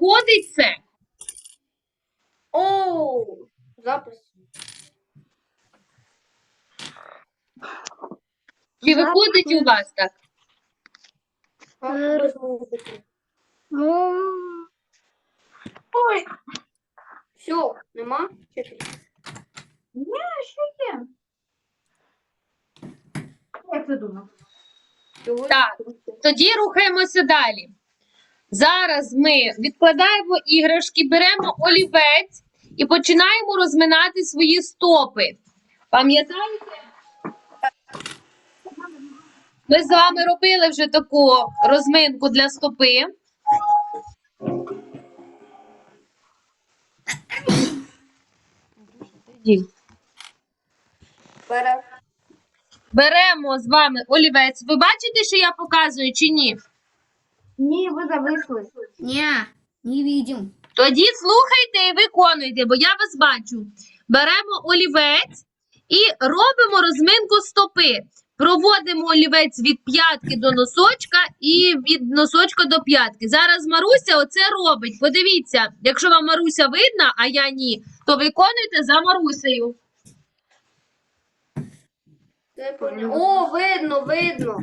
виходить це? О, запис. Чи виходить у вас так? Без музики. Ну, Ой. Все, нема? Чи- ні, ще є. Як ти думав? Так. Тоді рухаємося далі. Зараз ми відкладаємо іграшки, беремо олівець і починаємо розминати свої стопи. Пам'ятаєте? Ми з вами робили вже таку розминку для стопи. Беремо з вами олівець. Ви бачите, що я показую чи ні? Ні, ви зависли. Ні, не видим. Тоді слухайте і виконуйте, бо я вас бачу. Беремо олівець і робимо розминку стопи. Проводимо олівець від п'ятки до носочка і від носочка до п'ятки. Зараз Маруся оце робить. Подивіться, якщо вам Маруся видна, а я ні, то виконуйте за Марусею. О, видно, видно.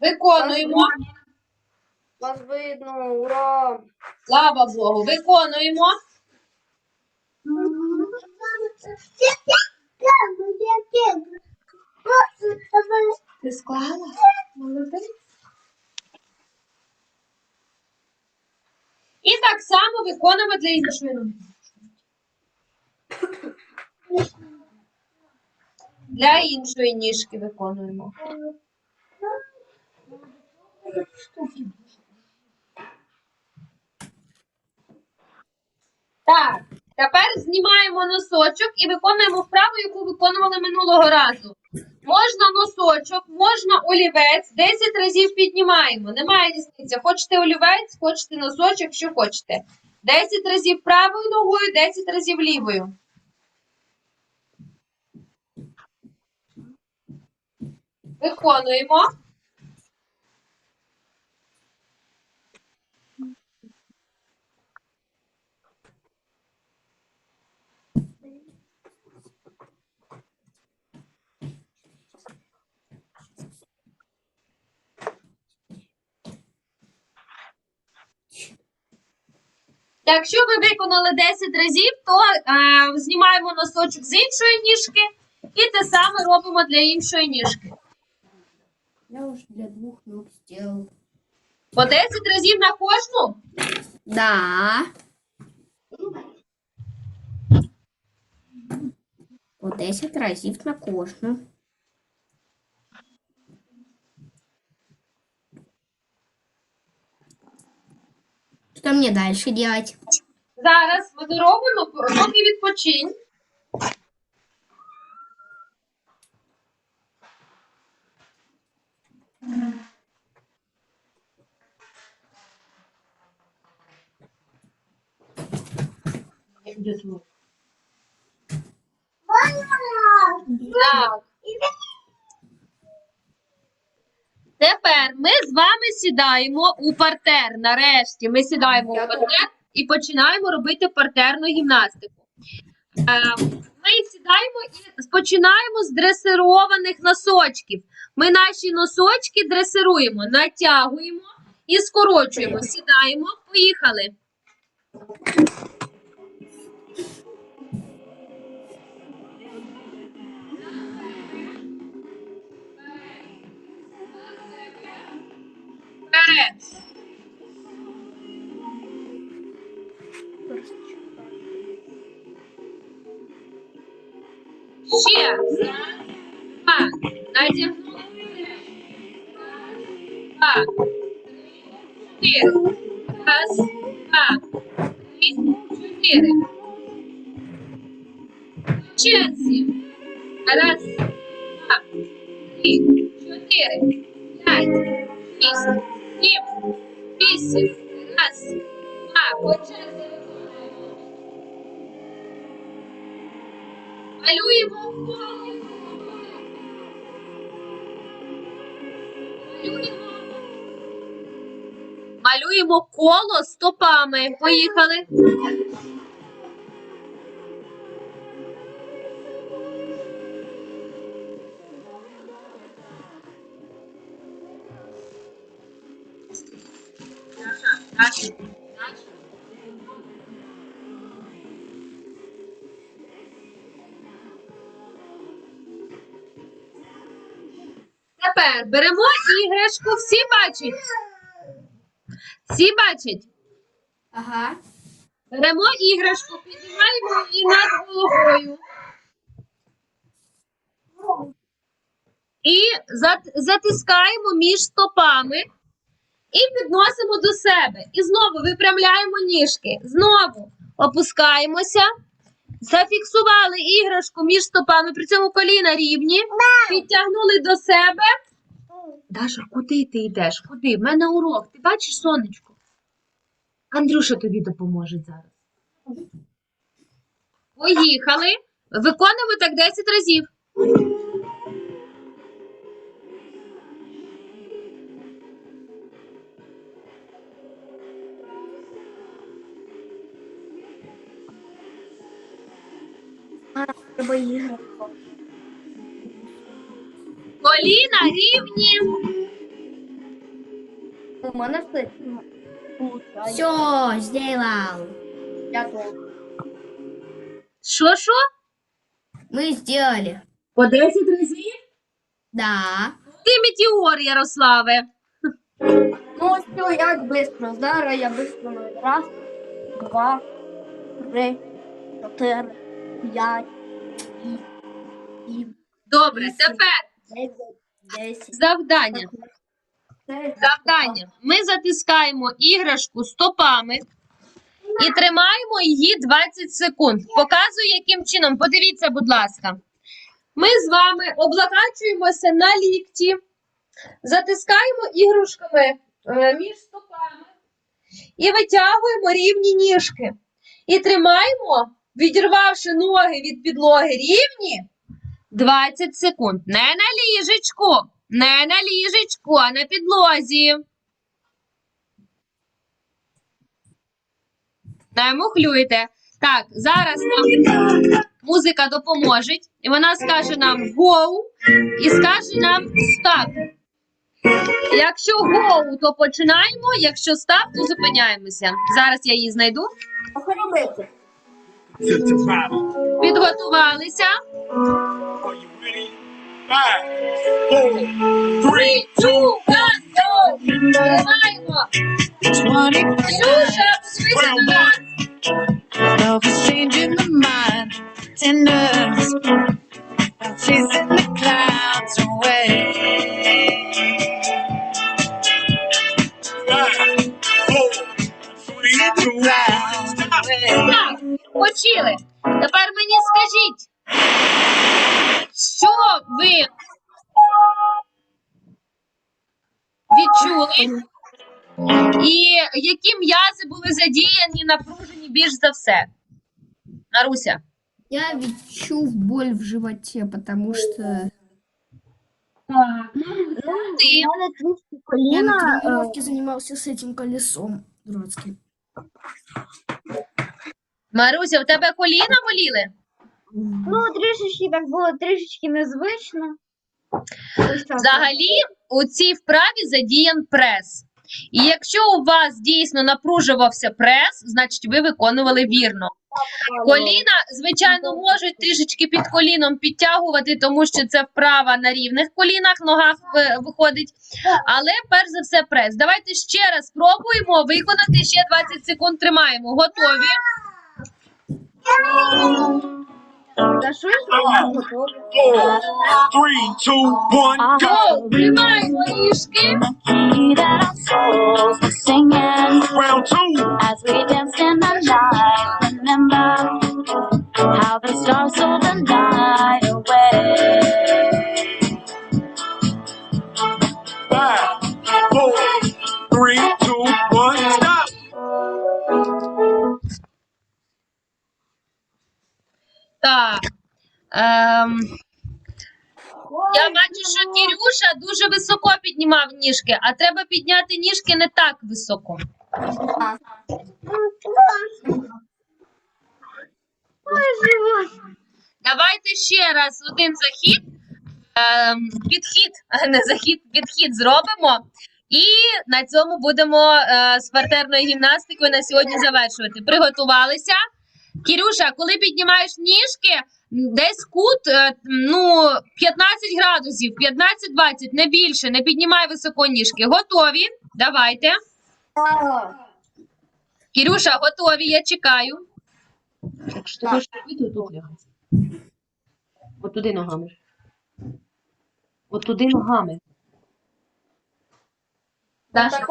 Виконуємо. Вас видно, ура. Слава Богу, виконуємо. Ти склала? І так само виконуємо для іншої ноги. Для іншої ніжки виконуємо. Так, тепер знімаємо носочок і виконуємо вправу, яку виконували минулого разу. Можна носочок, можна олівець, 10 разів піднімаємо. Немає різниці. Хочете олівець, хочете носочок, що хочете. 10 разів правою ногою, 10 разів лівою. Виконуємо. Якщо ви виконали 10 разів, то е, знімаємо носочок з іншої ніжки і те саме робимо для іншої ніжки. Я уже для двух ног сделал. По 10 разів на кожну. Да. По 10 разів на кожну. Что мне дальше делать? Зараз ми доробимо, поки відпочинь. Так. Тепер ми з вами сідаємо у партер. Нарешті ми сідаємо у партер і починаємо робити партерну гімнастику. Е, Ми сідаємо і починаємо з дресированих носочків. Ми наші носочки дресируємо, натягуємо і скорочуємо. Сідаємо, поїхали. Вперед. Ще. Два. Натягнули. Два. Чотири. Раз, два, три, чотири. Черзі. Раз, два, три, чотири, п'ять, шість, вісім. Раз, два. По черзі виконуємо. Малюємо коло. Малюємо. малюємо коло стопами. Поїхали. Тепер беремо іграшку, всі бачать. Всі бачать. Ага. Беремо іграшку, піднімаємо її над головою. І затискаємо між стопами і підносимо до себе. І знову випрямляємо ніжки. Знову опускаємося. Зафіксували іграшку між стопами, при цьому коліна рівні. Підтягнули до себе. Даша, куди ти йдеш? Куди? В мене урок. Ти бачиш сонечко? Андрюша тобі допоможе зараз. Поїхали. Виконуємо так 10 разів. Треба іграшку. Коліна рівні. У мене все. Все, сделал. Дякую. Що що? Мы сделали. По 10 разів? Да. Ти метеор, Ярославе. Ну, цього як швидко. Зараз я швидко. Раз, два, три, чотири, п'ять, шість, сім, Добре, тепер завдання. Завдання. Ми затискаємо іграшку стопами і тримаємо її 20 секунд. Показую, яким чином. Подивіться, будь ласка. Ми з вами облокачуємося на лікті, затискаємо іграшками е, між стопами і витягуємо рівні ніжки. І тримаємо, відірвавши ноги від підлоги рівні 20 секунд. Не на ліжечку, не на ліжечку, а на підлозі. Не мухлюйте. Так, зараз нам музика допоможе, і вона скаже нам go і скаже нам stop. Якщо go, то починаємо, якщо stop, то зупиняємося. Зараз я її знайду. що робити? Підготувалися. Two, one, go! Тримаємо. Нас. Love is changing mind, І які м'язи були задіяні, напружені більш за все? Маруся. Я відчув боль в животе, потому что Ти. я на тренировке занимался с этим колесом дурацким. Маруся, у тебе коліна боліли? Ну, трішечки так було трішечки незвично. Взагалі, у цій вправі задіян прес. І якщо у вас дійсно напружувався прес, значить ви виконували вірно. Коліна, звичайно, можуть трішечки під коліном підтягувати, тому що це вправа на рівних колінах, ногах виходить. Але перш за все прес. Давайте ще раз спробуємо виконати ще 20 секунд. Тримаємо. Готові? Four, three, two, one, go. Гоу! Тримаємо ніжки. key that our souls were singing Round two. Ем, Я бачу, що Кірюша дуже високо піднімав ніжки, а треба підняти ніжки не так високо. Давайте ще раз один захід, ем, підхід, не захід, підхід зробимо. І на цьому будемо е, з партерною гімнастикою на сьогодні завершувати. Приготувалися. Кірюша, коли піднімаєш ніжки, десь кут е, ну, 15 градусів, 15-20, не більше, не піднімай високо ніжки. Готові? Давайте. Кірюша, готові, я чекаю. Ти Так. хочеш робити, тут лягай. От туди ногами. От туди ногами. Даша.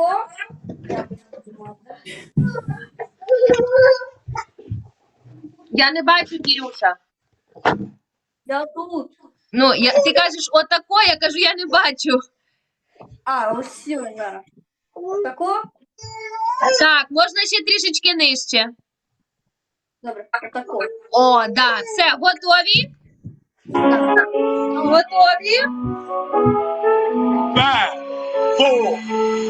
Я не бачу Кірюша. Я тут. Ну, я, ти кажеш отако, я кажу, я не бачу. А, ось сюди зараз. Тако? Так, можна ще трішечки нижче. Добре, тако. О, да, все, готові? Готові? Five, four,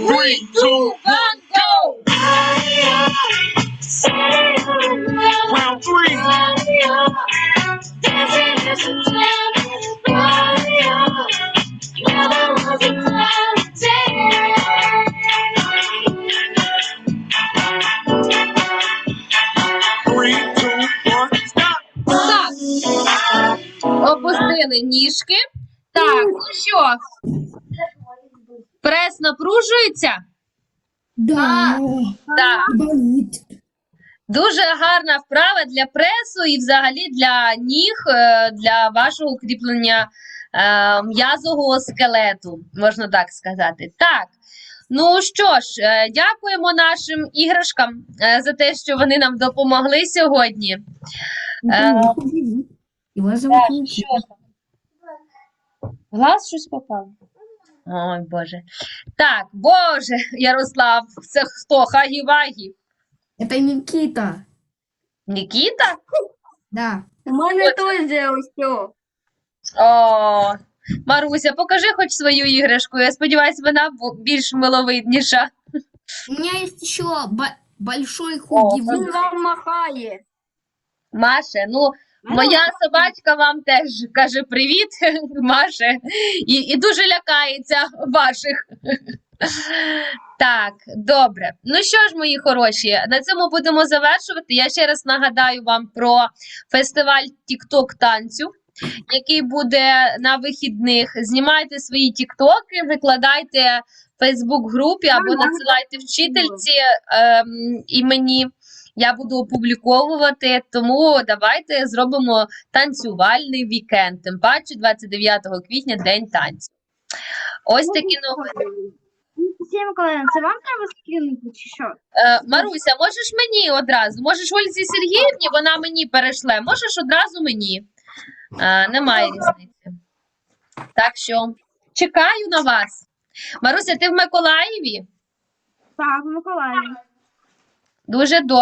three, two, One, go! round three. Опустили ніжки. Так, ну що? Прес напружується? Да. Так. Болит. Дуже гарна вправа для пресу і взагалі для ніг, е, для вашого укріплення е, м'язового скелету, можна так сказати. Так. Ну що ж, е, дякуємо нашим іграшкам за те, що вони нам допомогли сьогодні. Так, що там? Глаз щось попало? Ой, Боже. Так, Боже, Ярослав, це хто? Хагі-вагі? Это Никита. Нікіта? Да. У мене теж ось. О, Маруся, покажи хоч свою іграшку. Я сподіваюся, вона більш миловидніша. У меня есть еще бо- большой Він хугивуд. вам махає. Маше, ну, моя собачка вам теж каже привіт, Маше, і, і дуже лякається ваших. Так, добре. Ну що ж, мої хороші, на цьому будемо завершувати. Я ще раз нагадаю вам про фестиваль TikTok танцю, який буде на вихідних. Знімайте свої тіктоки, викладайте в Фейсбук-групі або надсилайте вчительці ем, і мені. Я буду опубліковувати, тому давайте зробимо танцювальний вікенд. Тим паче 29 квітня день танцю. Ось такі новини. Сім Миколаївна, це вам треба скинути чи що? Е, Маруся, можеш мені одразу? Можеш Ользі Сергіївні, вона мені перейшла. Можеш одразу мені. Е, немає різниці. Так що чекаю на вас. Маруся, ти в Миколаєві? Так, Миколаївна. Дуже добре.